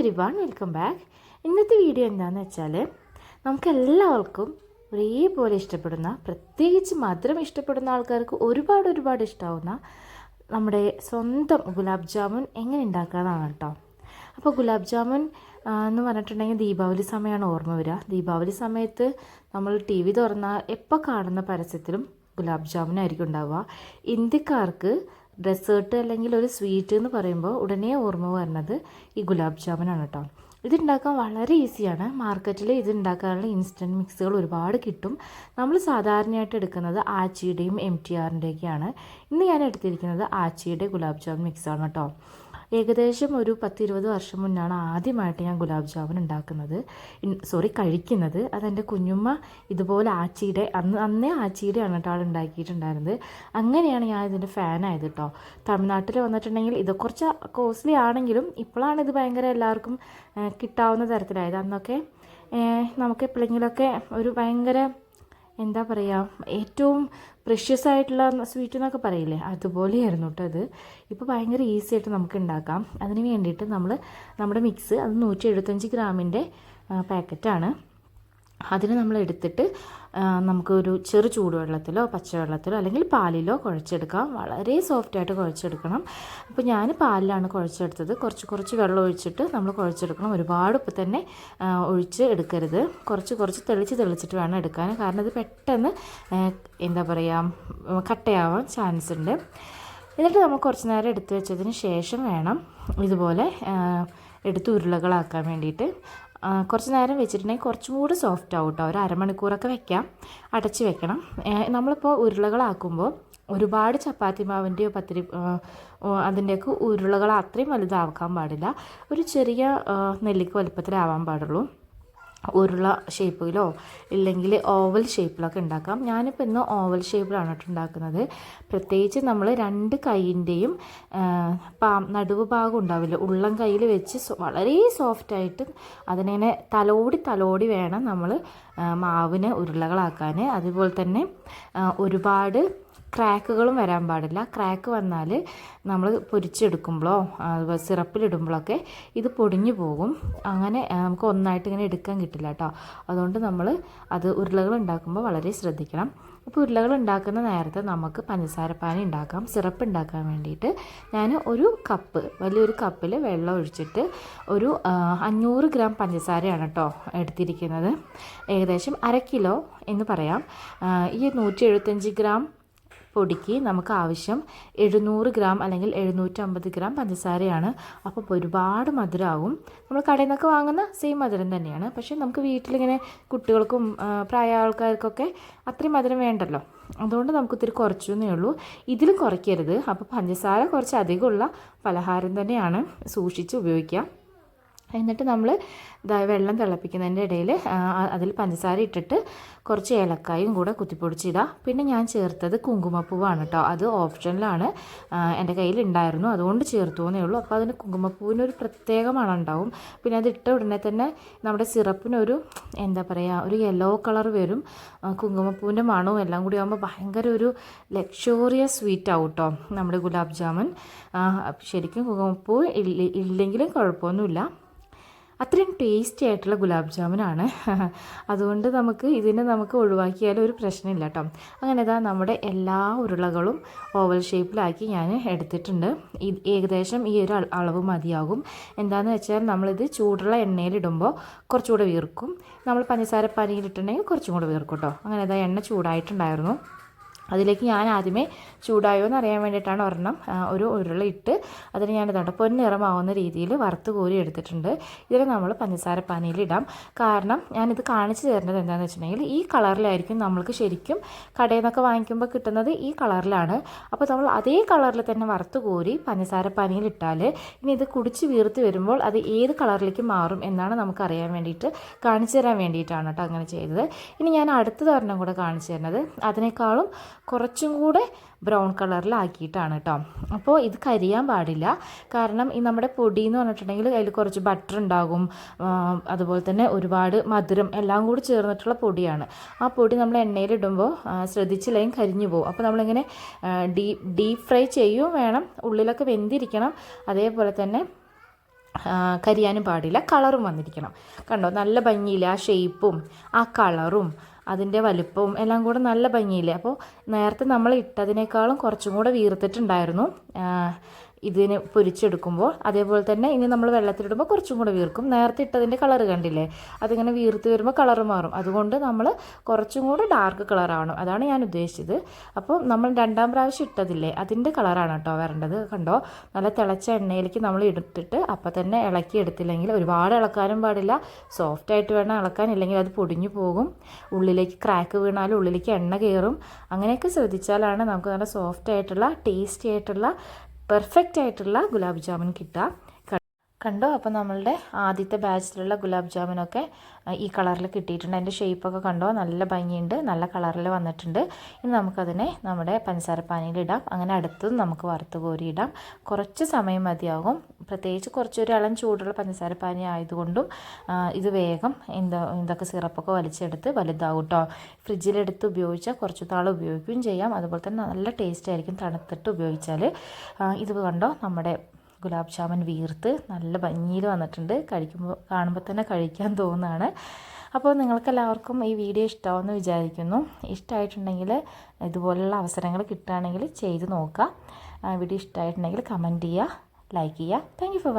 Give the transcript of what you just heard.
Every one welcome back ഇന്നത്തെ video എന്താണെന്ന് വെച്ചാൽ നമുക്ക് എല്ലാവർക്കും ഒരേപോലെ ഇഷ്ടപ്പെടുന്ന പ്രത്യേകിച്ച് മധുരം ഇഷ്ടപ്പെടുന്ന ആൾക്കാർക്ക് ഒരുപാട് ഒരുപാട് ഇഷ്ടമാവുന്ന നമ്മുടെ സ്വന്തം ഗുലാബ് ജാമുൻ എങ്ങനെ ഉണ്ടാക്കാമെന്നാണ് കേട്ടോ. അപ്പോൾ ഗുലാബ് ജാമുൻ എന്ന് പറഞ്ഞിട്ടുണ്ടെങ്കിൽ ദീപാവലി സമയമാണ് ഓർമ്മ വരിക. ദീപാവലി സമയത്ത് നമ്മൾ ടി വി തുറന്നാൽ എപ്പോൾ കാണുന്ന പരസ്യത്തിലും ഗുലാബ് ജാമുനായിരിക്കും ഉണ്ടാവുക. ഇന്ത്യക്കാർക്ക് ഡെസേർട്ട് അല്ലെങ്കിൽ ഒരു സ്വീറ്റ് എന്ന് പറയുമ്പോൾ ഉടനെ ഓർമ്മ വരുന്നത് ഈ ഗുലാബ് ജാമുനാണ് കേട്ടോ. ഇതുണ്ടാക്കാൻ വളരെ ഈസിയാണ്. മാർക്കറ്റിൽ ഇത് ഉണ്ടാക്കാനുള്ള ഇൻസ്റ്റന്റ് മിക്സുകൾ ഒരുപാട് കിട്ടും. നമ്മൾ സാധാരണയായിട്ട് എടുക്കുന്നത് ആച്ചിയുടെയും എം ടി ആറിന്റെയൊക്കെയാണ് ഇന്ന് ഞാൻ എടുത്തിരിക്കുന്നത് ആച്ചിയുടെ ഗുലാബ് ജാമുൻ മിക്സാണ് കേട്ടോ. ഏകദേശം ഒരു പത്തിരുപത് വർഷം മുന്നാണ് ആദ്യമായിട്ട് ഞാൻ ഗുലാബ് ജാമുൻ ഉണ്ടാക്കുന്നത്. സോറി കഴിക്കുന്നത്. അതെന്റെ കുഞ്ഞുമ്മ ഇതുപോലെ ആച്ചിയുടെ അന്ന് അന്നേ ആച്ചിയുടെയാണ് കേട്ടോ ആൾ ഉണ്ടാക്കിയിട്ടുണ്ടായിരുന്നത്. അങ്ങനെയാണ് ഞാൻ ഇതിന്റെ ഫാനായത് കേട്ടോ. തമിഴ്നാട്ടിൽ വന്നിട്ടുണ്ടെങ്കിൽ ഇത് കുറച്ച് കോസ്റ്റ്ലി ആണെങ്കിലും ഇപ്പോഴാണ് ഇത് ഭയങ്കര എല്ലാവർക്കും കിട്ടാവുന്ന തരത്തിലായത്. അന്നൊക്കെ നമുക്ക് എപ്പോഴെങ്കിലുമൊക്കെ ഒരു ഭയങ്കര എന്താ പറയുക ഏറ്റവും പ്രഷ്യസ് ആയിട്ടുള്ള സ്വീറ്റ് എന്നൊക്കെ പറയില്ലേ അതുപോലെയായിരുന്നു കേട്ടോ അത്. ഇപ്പോൾ ഭയങ്കര ഈസി ആയിട്ട് നമുക്ക് ഉണ്ടാക്കാം അതിന് വേണ്ടിയിട്ട് നമ്മൾ നമ്മുടെ മിക്സ് അത് നൂറ്റി എഴുപത്തഞ്ച് ഗ്രാമിന്റെ പാക്കറ്റാണ് അതിന് നമ്മൾ എടുത്തിട്ട് നമുക്കൊരു ചെറു ചൂടുവെള്ളത്തിലോ പച്ചവെള്ളത്തിലോ അല്ലെങ്കിൽ പാലിലോ കുഴച്ചെടുക്കാം. വളരെ സോഫ്റ്റായിട്ട് കുഴച്ചെടുക്കണം. അപ്പോൾ ഞാൻ പാലിലാണ് കുഴച്ചെടുത്തത്. കുറച്ച് കുറച്ച് വെള്ളം ഒഴിച്ചിട്ട് നമ്മൾ കുഴച്ചെടുക്കണം. ഒരുപാട് ഇപ്പം തന്നെ ഒഴിച്ച് എടുക്കരുത്. കുറച്ച് കുറച്ച് തെളിച്ച് തെളിച്ചിട്ട് വേണം എടുക്കാൻ. കാരണം ഇത് പെട്ടെന്ന് എന്താ പറയുക കട്ടയാവാൻ ചാൻസ് ഉണ്ട്. എന്നിട്ട് നമ്മൾ കുറച്ച് നേരം എടുത്തു വെച്ചതിന് ശേഷം വേണം ഇതുപോലെ എടുത്ത് ഉരുളകളാക്കാൻ വേണ്ടിയിട്ട്. കുറച്ച് നേരം വെച്ചിട്ടുണ്ടെങ്കിൽ കുറച്ചും കൂടി സോഫ്റ്റ് ആവും കേട്ടോ ഒരു അരമണിക്കൂറൊക്കെ വെക്കാം. അടച്ച് വെക്കണം. നമ്മളിപ്പോൾ ഉരുളകളാക്കുമ്പോൾ ഒരുപാട് ചപ്പാത്തി മാവിന്റെയോ പത്തിരി അതിന്റെയൊക്കെ ഉരുളകൾ അത്രയും വലുതാക്കാൻ പാടില്ല. ഒരു ചെറിയ നെല്ലിക്ക വലുപ്പത്തിലാവാൻ പാടുള്ളൂ. ഉരുള ഷേപ്പിലോ ഇല്ലെങ്കിൽ ഓവൽ ഷേപ്പിലൊക്കെ ഉണ്ടാക്കാം. ഞാനിപ്പോൾ ഇന്ന് ഓവൽ ഷേപ്പിലാണ് കേട്ടോ ഉണ്ടാക്കുന്നത്. പ്രത്യേകിച്ച് നമ്മൾ രണ്ട് കൈയിന്റെയും പാ നടുവ് ഭാഗം ഉണ്ടാവില്ല? ഉള്ളം കയ്യിൽ വെച്ച് വളരെ സോഫ്റ്റായിട്ട് അതിനെ തലോടി തലോടി വേണം നമ്മൾ മാവിന് ഉരുളകളാക്കാൻ അതുപോലെ തന്നെ ഒരുപാട് ക്രാക്കുകളും വരാൻ പാടില്ല. ക്രാക്ക് വന്നാൽ നമ്മൾ പൊരിച്ചെടുക്കുമ്പോഴോ സിറപ്പിലിടുമ്പോഴൊക്കെ ഇത് പൊടിഞ്ഞു പോകും. അങ്ങനെ നമുക്ക് ഒന്നായിട്ട് ഇങ്ങനെ എടുക്കാൻ കിട്ടില്ല കേട്ടോ അതുകൊണ്ട് നമ്മൾ അത് ഉരുളകൾ ഉണ്ടാക്കുമ്പോൾ വളരെ ശ്രദ്ധിക്കണം. അപ്പോൾ ഉരുളകൾ ഉണ്ടാക്കുന്ന നേരത്തെ നമുക്ക് പഞ്ചസാര പാനി ഉണ്ടാക്കാം. സിറപ്പ് ഉണ്ടാക്കാൻ വേണ്ടിയിട്ട് ഞാൻ ഒരു കപ്പ് വലിയൊരു കപ്പിൽ വെള്ളം ഒഴിച്ചിട്ട് ഒരു അഞ്ഞൂറ് ഗ്രാം പഞ്ചസാരയാണ് കേട്ടോ എടുത്തിരിക്കുന്നത്. ഏകദേശം അര കിലോ എന്ന് പറയാം. ഈ നൂറ്റി ഗ്രാം പൊടിക്ക് നമുക്ക് ആവശ്യം എഴുന്നൂറ് ഗ്രാം അല്ലെങ്കിൽ എഴുന്നൂറ്റമ്പത് ഗ്രാം പഞ്ചസാരയാണ്. അപ്പോൾ ഒരുപാട് മധുരമാവും നമ്മൾ കടയിൽ നിന്നൊക്കെ വാങ്ങുന്ന സെയിം മധുരം തന്നെയാണ്. പക്ഷേ നമുക്ക് വീട്ടിലിങ്ങനെ കുട്ടികൾക്കും പ്രായ ആൾക്കാർക്കൊക്കെ അത്രയും മധുരം വേണ്ടല്ലോ. അതുകൊണ്ട് നമുക്ക് ഇത്തിരി കുറച്ചെന്നേ ഉള്ളൂ. ഇതിലും കുറയ്ക്കരുത്. അപ്പോൾ പഞ്ചസാര കുറച്ച് അധികമുള്ള പലഹാരം തന്നെയാണ് സൂക്ഷിച്ച് ഉപയോഗിക്കുക. എന്നിട്ട് നമ്മൾ ഇതാ വെള്ളം തിളപ്പിക്കുന്നതിന്റെ ഇടയിൽ അതിൽ പഞ്ചസാര ഇട്ടിട്ട് കുറച്ച് ഏലക്കായും കൂടെ കുത്തിപ്പൊടിച്ചിടുക പിന്നെ ഞാൻ ചേർത്തത് കുങ്കുമപ്പൂവാണ് കേട്ടോ അത് ഓപ്ഷനിലാണ് എന്റെ കയ്യിൽ ഉണ്ടായിരുന്നു അതുകൊണ്ട് ചേർത്തു എന്നേ ഉള്ളൂ. അപ്പോൾ അതിന് കുങ്കുമപ്പൂവിന് ഒരു പ്രത്യേക മണം ഉണ്ടാവും. പിന്നെ അത് ഇട്ട ഉടനെ തന്നെ നമ്മുടെ സിറപ്പിനൊരു എന്താ പറയുക ഒരു യെല്ലോ കളർ വരും. കുങ്കുമപ്പൂവിന്റെ മണവും എല്ലാം കൂടി ആകുമ്പോൾ ഭയങ്കര ഒരു ലക്ഷോറിയസ് സ്വീറ്റ് ആവും കേട്ടോ നമ്മുടെ ഗുലാബ് ജാമുൻ. ശരിക്കും കുങ്കുമപ്പൂ ഇല്ല- ഇല്ലെങ്കിലും കുഴപ്പമൊന്നുമില്ല. അത്രയും ടേസ്റ്റി ആയിട്ടുള്ള ഗുലാബ് ജാമുനാണ്. അതുകൊണ്ട് നമുക്ക് ഇതിനെ നമുക്ക് ഒഴിവാക്കിയാലും ഒരു പ്രശ്നമില്ല കേട്ടോ. അങ്ങനെ ഇതാ നമ്മുടെ എല്ലാ ഉരുളകളും ഓവൽ ഷേപ്പിലാക്കി ഞാൻ എടുത്തിട്ടുണ്ട്. ഏകദേശം ഈ ഒരു അളവ് മതിയാകും. എന്താണെന്ന് വെച്ചാൽ നമ്മളിത് ചൂടുള്ള എണ്ണയിലിടുമ്പോൾ കുറച്ചുകൂടെ വീർക്കും. നമ്മൾ പഞ്ചസാര പനിയിലിട്ടുണ്ടെങ്കിൽ കുറച്ചും കൂടെ വീർക്കും കേട്ടോ. അങ്ങനെ ഇതാ എണ്ണ ചൂടായിട്ടുണ്ടായിരുന്നു. അതിലേക്ക് ഞാൻ ആദ്യമേ ചൂടായോ എന്ന് അറിയാൻ വേണ്ടിയിട്ടാണ് ഒരെണ്ണം ഒരു ഉരുള ഇട്ട് അതിന് ഞാൻ ഇതുണ്ട് പൊന്നിറമാവുന്ന രീതിയിൽ വറുത്ത് കോരി എടുത്തിട്ടുണ്ട്. ഇതിൽ നമ്മൾ പഞ്ചസാര പാനിയിലിടാം കാരണം ഞാനിത് കാണിച്ചു തരേണ്ടത് എന്താണെന്ന് വെച്ചിട്ടുണ്ടെങ്കിൽ ഈ കളറിലായിരിക്കും നമ്മൾക്ക് ശരിക്കും കടയിൽ നിന്നൊക്കെ വാങ്ങിക്കുമ്പോൾ കിട്ടുന്നത് ഈ കളറിലാണ്. അപ്പോൾ നമ്മൾ അതേ കളറിൽ തന്നെ വറുത്ത് കോരി പഞ്ചസാര പാനിയിൽ ഇട്ടാൽ ഇനി ഇത് കുടിച്ച് വീർത്ത് വരുമ്പോൾ അത് ഏത് കളറിലേക്ക് മാറും എന്നാണ് നമുക്ക് അറിയാൻ വേണ്ടിയിട്ട് കാണിച്ചു തരാൻ വേണ്ടിയിട്ടാണ് കേട്ടോ അങ്ങനെ ചെയ്തത്. ഇനി ഞാൻ അടുത്ത ഒരെണ്ണം കൂടെ കാണിച്ചു തരുന്നത്. അതിനേക്കാളും കുറച്ചും കൂടെ ബ്രൗൺ കളറിലാക്കിയിട്ടാണ് കേട്ടോ അപ്പോൾ ഇത് കരിയാൻ പാടില്ല. കാരണം ഈ നമ്മുടെ പൊടി എന്ന് പറഞ്ഞിട്ടുണ്ടെങ്കിൽ അതിൽ കുറച്ച് ബട്ടർ ഉണ്ടാകും. അതുപോലെ തന്നെ ഒരുപാട് മധുരം എല്ലാം കൂടി ചേർന്നിട്ടുള്ള പൊടിയാണ്. ആ പൊടി നമ്മൾ എണ്ണയിലിടുമ്പോൾ ശ്രദ്ധിച്ചില്ലെങ്കിൽ കരിഞ്ഞു പോകും. അപ്പോൾ നമ്മളിങ്ങനെ ഡീപ് ഡീപ് ഫ്രൈ ചെയ്യുകയും വേണം. ഉള്ളിലൊക്കെ വെന്തിരിക്കണം. അതേപോലെ തന്നെ കരിയാനും പാടില്ല. കളറും വന്നിരിക്കണം. കണ്ടോ? നല്ല ഭംഗിയില്ല? ആ ഷേപ്പും ആ കളറും അതിന്റെ വലിപ്പവും എല്ലാം കൂടെ നല്ല ഭംഗിയില്ലേ? അപ്പോൾ നേരത്തെ നമ്മൾ ഇട്ടതിനേക്കാളും കുറച്ചും കൂടെ വീർത്തിട്ടുണ്ടായിരുന്നു. ഇതിന് പൊരിച്ചെടുക്കുമ്പോൾ അതേപോലെ തന്നെ ഇനി നമ്മൾ വെള്ളത്തിലിടുമ്പോൾ കുറച്ചും കൂടെ വീർക്കും. നേരത്തെ ഇട്ടതിന്റെ കളർ കണ്ടില്ലേ? അതിങ്ങനെ വീർത്ത് വരുമ്പോൾ കളർ മാറും. അതുകൊണ്ട് നമ്മൾ കുറച്ചും കൂടെ ഡാർക്ക് കളർ ആവണം. അതാണ് ഞാൻ ഉദ്ദേശിച്ചത്. അപ്പോൾ നമ്മൾ രണ്ടാം പ്രാവശ്യം ഇട്ടതില്ലേ? അതിന്റെ കളറാണ് കേട്ടോ വരേണ്ടത്. കണ്ടോ? നല്ല തിളച്ച എണ്ണയിലേക്ക് നമ്മൾ ഇട്ടിട്ട് അപ്പം തന്നെ ഇളക്കി എടുത്തില്ലെങ്കിൽ ഒരുപാട് ഇളക്കാനും പാടില്ല. സോഫ്റ്റ് ആയിട്ട് വേണം ഇളക്കാൻ. ഇല്ലെങ്കിൽ അത് പൊടിഞ്ഞു പോകും. ഉള്ളിലേക്ക് ക്രാക്ക് വീണാലും ഉള്ളിലേക്ക് എണ്ണ കയറും. അങ്ങനെയൊക്കെ ശ്രദ്ധിച്ചാലാണ് നമുക്ക് നല്ല സോഫ്റ്റ് ആയിട്ടുള്ള ടേസ്റ്റി ആയിട്ടുള്ള പെർഫെക്റ്റ് ആയിട്ടുള്ള ഗുലാബ് ജാമുൻ കിട്ടുക. കണ്ടോ? അപ്പോൾ നമ്മളുടെ ആദ്യത്തെ ബാച്ചിലുള്ള ഗുലാബ് ജാമുനൊക്കെ ഈ കളറിൽ കിട്ടിയിട്ടുണ്ട്. അതിന്റെ ഷേപ്പൊക്കെ കണ്ടോ? നല്ല ഭംഗിയുണ്ട് നല്ല കളറിൽ വന്നിട്ടുണ്ട്. ഇനി നമുക്കതിനെ നമ്മുടെ പഞ്ചസാരപ്പാനിയിൽ ഇടാം. അങ്ങനെ അടുത്തത് നമുക്ക് വറുത്ത് കോരി ഇടാം. കുറച്ച് സമയം മതിയാകും. പ്രത്യേകിച്ച് കുറച്ചൊരു ഇളം ചൂടുള്ള പഞ്ചസാരപ്പാനി ആയതുകൊണ്ടും ഇത് വേഗം എന്താ ഇതൊക്കെ സിറപ്പൊക്കെ വലിച്ചെടുത്ത് വലുതാവും കേട്ടോ ഫ്രിഡ്ജിലെടുത്ത് ഉപയോഗിച്ചാൽ കുറച്ച് നാൾ ഉപയോഗിക്കുകയും ചെയ്യാം. അതുപോലെ തന്നെ നല്ല ടേസ്റ്റ് ആയിരിക്കും തണുത്തിട്ട് ഉപയോഗിച്ചാൽ ഇത് കണ്ടോ? നമ്മുടെ ഗുലാബ് ജാമുൻ വീർത്ത് നല്ല ഭംഗിയിൽ വന്നിട്ടുണ്ട്. കഴിക്കുമ്പോൾ കാണുമ്പോൾ തന്നെ കഴിക്കാൻ തോന്നുന്നതാണ് അപ്പോൾ നിങ്ങൾക്കെല്ലാവർക്കും ഈ വീഡിയോ ഇഷ്ടമാവുമെന്ന് വിചാരിക്കുന്നു. ഇഷ്ടമായിട്ടുണ്ടെങ്കിൽ ഇതുപോലുള്ള അവസരങ്ങൾ കിട്ടുകയാണെങ്കിൽ ചെയ്ത് നോക്കുക. വീഡിയോ ഇഷ്ടമായിട്ടുണ്ടെങ്കിൽ കമന്റ് ചെയ്യുക ലൈക്ക് ചെയ്യുക. Thank for